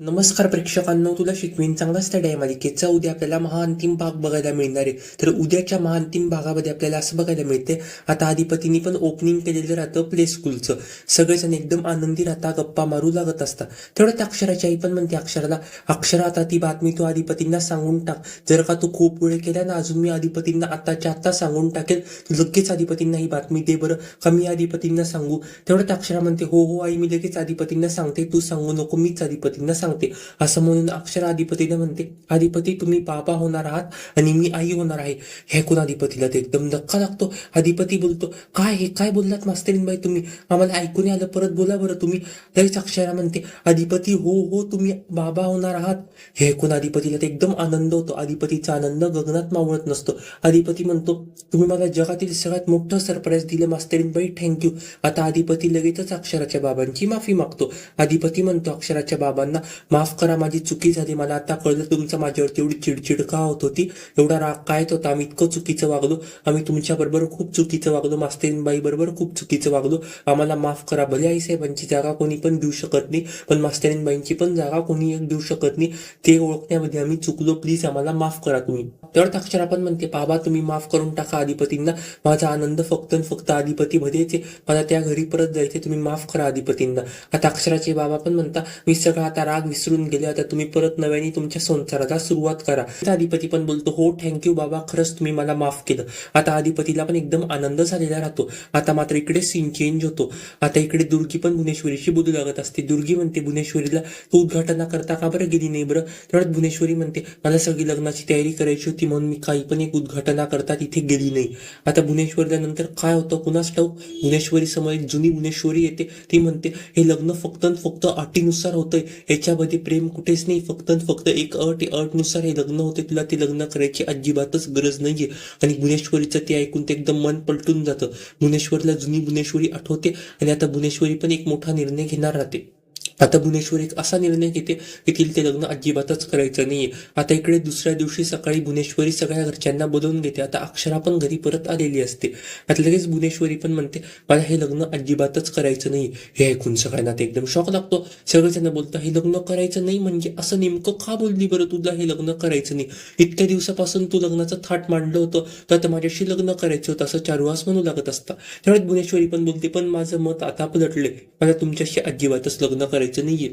नमस्कार प्रेक्षकांनो तुला शिकवीन चांगलाच त्या मालिकेचा उद्या आपल्याला महाअंतिम भाग बघायला मिळणार आहे. तर उद्याच्या महाअंतिम भागामध्ये आपल्याला असं बघायला मिळते आता अधिपतींनी पण ओपनिंग केलेलं राहतं प्ले स्कूलचं सगळेजण एकदम आनंदी राहता गप्पा मारू लागत असतात. तेवढ्या त्या अक्षराची आई पण म्हणते अक्षराला अक्षरा आता ती बातमी तू अधिपतींना सांगून टाक. जर का तू खूप वेळ केला ना अजून मी अधिपतींना आताच्या आता सांगून टाकेल तू लगेच अधिपतींना ही बातमी दे बरं का मी अधिपतींना सांगू? तेवढं त्या अक्षरा म्हणते हो हो आई मी लगेच अधिपतींना सांगते. तू सांगू नको मीच अधिपतींना सांग सांगते. असं म्हणून अक्षर अधिपतीला म्हणते अधिपती तुम्ही बाबा होणार आहात आणि मी आई होणार आहे. हे ऐकून अधिपतीला ते एकदम धक्का लागतो. अधिपती बोलतो काय हे? काय बोललात मास्तरीनबाई तुम्ही? आम्हाला ऐकून आलं परत बोला बरं तुम्ही. तरीच अक्षरा म्हणते अधिपती हो हो तुम्ही बाबा होणार आहात. हे ऐकून अधिपतीला ते एकदम आनंद होतो. अधिपतीचा आनंद गगनात मावळत नसतो. अधिपती म्हणतो तुम्ही मला जगातील सगळ्यात मोठं सरप्राईज दिलं मास्तरीनबाई थँक्यू आता अधिपती लगेचच अक्षराच्या बाबांची माफी मागतो. अधिपती म्हणतो अक्षराच्या बाबांना माफ करा माझी चुकी झाली. मला आता कळलं तुमचं माझ्यावर तेवढी चिडचिड का होत होती? एवढा राग काय होता? आम्ही इतकं चुकीचं वागलो. आम्ही तुमच्या बरोबर खूप चुकीचं वागलो. मास्तेनबाई बरोबर खूप चुकीचं वागलो. आम्हाला माफ करा. भले आई साहेबांची जागा कोणी पण देऊ शकत नाही. पण मास्तेनबाईंची पण जागा कोणी एक देऊ शकत नाही. ते ओळखण्यामध्ये आम्ही चुकलो. प्लीज आम्हाला माफ करा तुम्ही. तर अक्षर आपण म्हणते बाबा तुम्ही माफ करून टाका अधिपतींना. माझा आनंद फक्त फक्त अधिपती मध्येच आहे. मला त्या घरी परत जायचे तुम्ही माफ करा अधिपतींना. आता अक्षराचे बाबा पण म्हणता मी सगळा आता राग विसरून गेले आता तुम्ही परत नव्याने तुमच्या संसाराला सुरुवात करा. अधिपती पण बोलतो हो थँक्यू बाबा खरंच तुम्ही मला माफ केलं. आता अधिपतीला पण एकदम आनंद झालेला राहतो. आता मात्र इकडे सीन चेंज होतो. आता इकडे दुर्गी पण भुवनेश्वरीशी बोलू लागत असते. दुर्गी म्हणते भुवनेश्वरीला तू उद्घाटना करता का बरं गेली नाही बरं? तेवढ्यात भुवनेश्वरी म्हणते मला सगळी लग्नाची तयारी करायची होती म्हणून मी काही पण एक उद्घाटना करता तिथे गेली नाही. आता भुवनेश्वरीला नंतर काय होतं? कुणास ठाऊक? भुवनेश्वरी समोर एक जुनी भुवनेश्वरी येते. ती म्हणते हे लग्न फक्त फक्त अटीनुसार होतंय. याच्या याच्यामध्ये प्रेम कुठेच नाही. फक्त फक्त एक अट अटनुसार हे लग्न होते. तुला ते लग्न करायची अजिबातच गरज नाहीये. आणि भुवनेश्वरीचं ते ऐकून ते एकदम मन पलटून जातं. भुवनेश्वरला जुनी भुवनेश्वरी आठवते. आणि आता भुवनेश्वरी पण एक मोठा निर्णय घेणार राहते. आता भुवनेश्वर एक असा निर्णय घेते की तिला ते लग्न अजिबातच करायचं नाही आता इकडे दुसऱ्या दिवशी सकाळी भुवनेश्वरी सगळ्या घरच्यांना बोलवून घेते. आता अक्षरा पण घरी परत आलेली असते. आता लगेच भुवनेश्वरी पण म्हणते मला हे लग्न अजिबातच करायचं नाही हे ऐकून सगळ्यांना ते एकदम शॉक लागतो. सगळेजण बोलता हे लग्न करायचं नाही म्हणजे असं नेमकं का बोलली बरं तुला हे लग्न करायचं नाही? इतक्या दिवसापासून तू लग्नाचं थाट मांडलं होतं. तर आता माझ्याशी लग्न करायचं होतं. असं चारुवास म्हणू लागत असता त्यावेळेस भुवनेश्वरी पण बोलते पण माझं मत आता पलटले मला तुमच्याशी अजिबातच लग्न करायचं नाहीये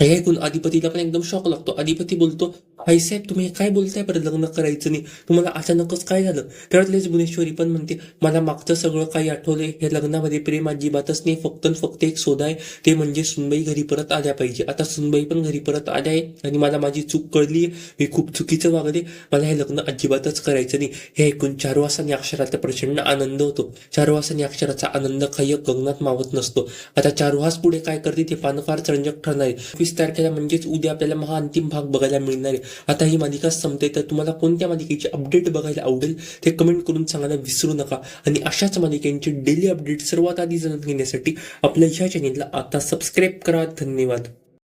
हे ऐकून अधिपतीला पण एकदम शॉक लागतो अधिपती बोलतो आई साहेब तुम्ही काय बोलताय? बरं लग्न करायचं नाही. तुम्हाला अचानकच काय झालं? त्यावेळेस भुवनेश्वरी पण म्हणते मला मागचं सगळं काही आठवलंय. हे लग्नामध्ये प्रेम अजिबातच नाही. फक्त फक्त एक सोदा आहे. ते म्हणजे सुनबाई घरी परत आल्या पाहिजे. आता सुनबाई पण घरी परत आल्या आहे आणि मला माझी चूक कळली मी खूप चुकीचं वागले. मला हे लग्न अजिबातच करायचं नाही. हे ऐकून चारुवासाने अक्षराचा प्रचंड आनंद होतो. चारुवासाने अक्षराचा आनंद काही गगनात मावत नसतो. आता चारुहास पुढे काय करते ते पान फार चरंजक ठरणार आहे. वीस तारखेला म्हणजेच उद्या आपल्याला महाअंतिम भाग बघायला मिळणार आहे. आता ही मालिका संपते तर तुम्हाला कोणत्या मालिकेची अपडेट बघायला आवडेल ते कमेंट करून सांगायला विसरू नका. आणि अशाच मालिकेंची डेली अपडेट सर्वात आधी जाणून घेण्यासाठी आपल्या ह्या चॅनेलला आता सबस्क्राईब करा. धन्यवाद.